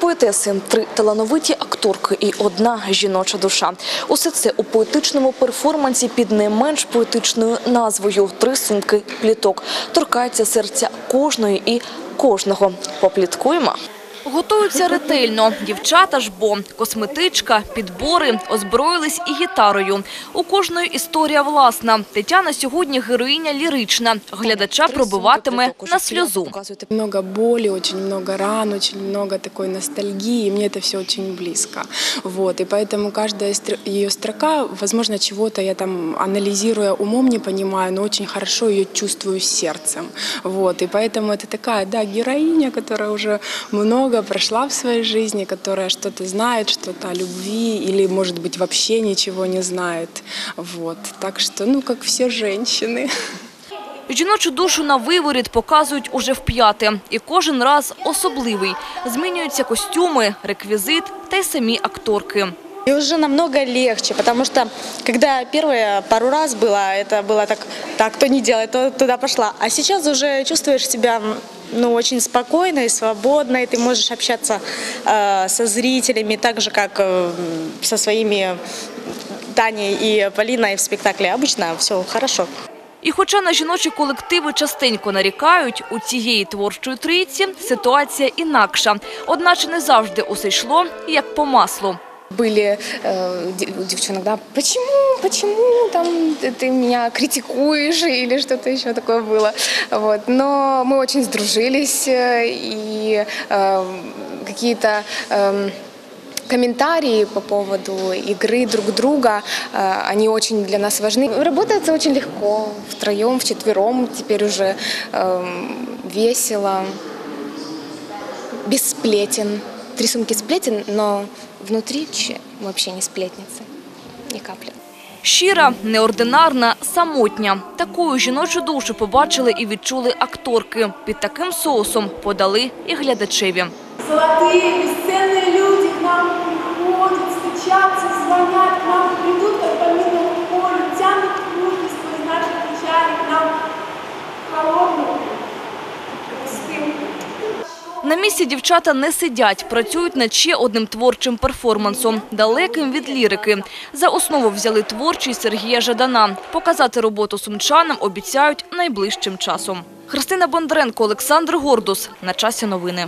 Поетеси, три талановиті акторки і одна жіноча душа. Усе це у поетичному перформансі під не менш поетичною назвою Три сумки пліток. Торкається серця кожної і кожного. Попліткуємо. Готуються ретельно. Дівчата ж бо косметичка, підбори, озброїлись і гітарою. У кожної історія власна. Тетяна сьогодні героїня лірична. Глядача пробиватиме на сльозу. Много боли, очень много ран, очень много такой ностальгии, и мне это все очень близко. Вот, и поэтому каждая стр- ее строка, возможно, чего-то я там, анализируя умом, не понимаю, но очень хорошо ее чувствую сердцем. Вот, и поэтому это такая, да, героиня, которая уже много прошла в своей жизни, которая что-то знает, что-то о любви, или, может быть, вообще ничего не знает. Вот, так что, ну, как все женщины. Жіночу душу на виворіт показують уже вп'яте. І кожен раз особливий. Змінюються костюми, реквізит та й самі акторки. И уже намного легче, потому что когда первые пару раз было, это было так, так, кто не делает, то туда пошла. А сейчас уже чувствуешь себя ну, очень спокойно и свободно, и ты можешь общаться э, со зрителями так же, как э, со своими Таней и Полиной в спектакле. Обычно все хорошо. І хоча на жіночі колективи частенько нарікають, у цієї творчої трійці ситуація інакша. Одначе не завжди усе йшло як по маслу. Были э, девчонок, да, почему, почему там ты, меня критикуешь или что-то еще такое было. Вот. Но мы очень сдружились э, и э, какие-то эм, комментарии по поводу игры друг друга, э, они очень для нас важны. Работается очень легко, втроем, вчетвером, теперь уже эм, весело, без сплетен. Три сумки сплетен, но внутри че- вообще не сплетницы, ни капли. Щира, неординарна, самотня. Таку жіночу душу побачили і відчули акторки. Під таким соусом подали і глядачеві. Золотые, бесценные люди к нам приходят, стучатся, звонят, к нам придут, На місці дівчата не сидять, працюють над ще одним творчим перформансом, далеким від лірики. За основу взяли творчість Сергія Жадана. Показати роботу сумчанам обіцяють найближчим часом. Христина Бондаренко, Олександр Гордус. На часі новини.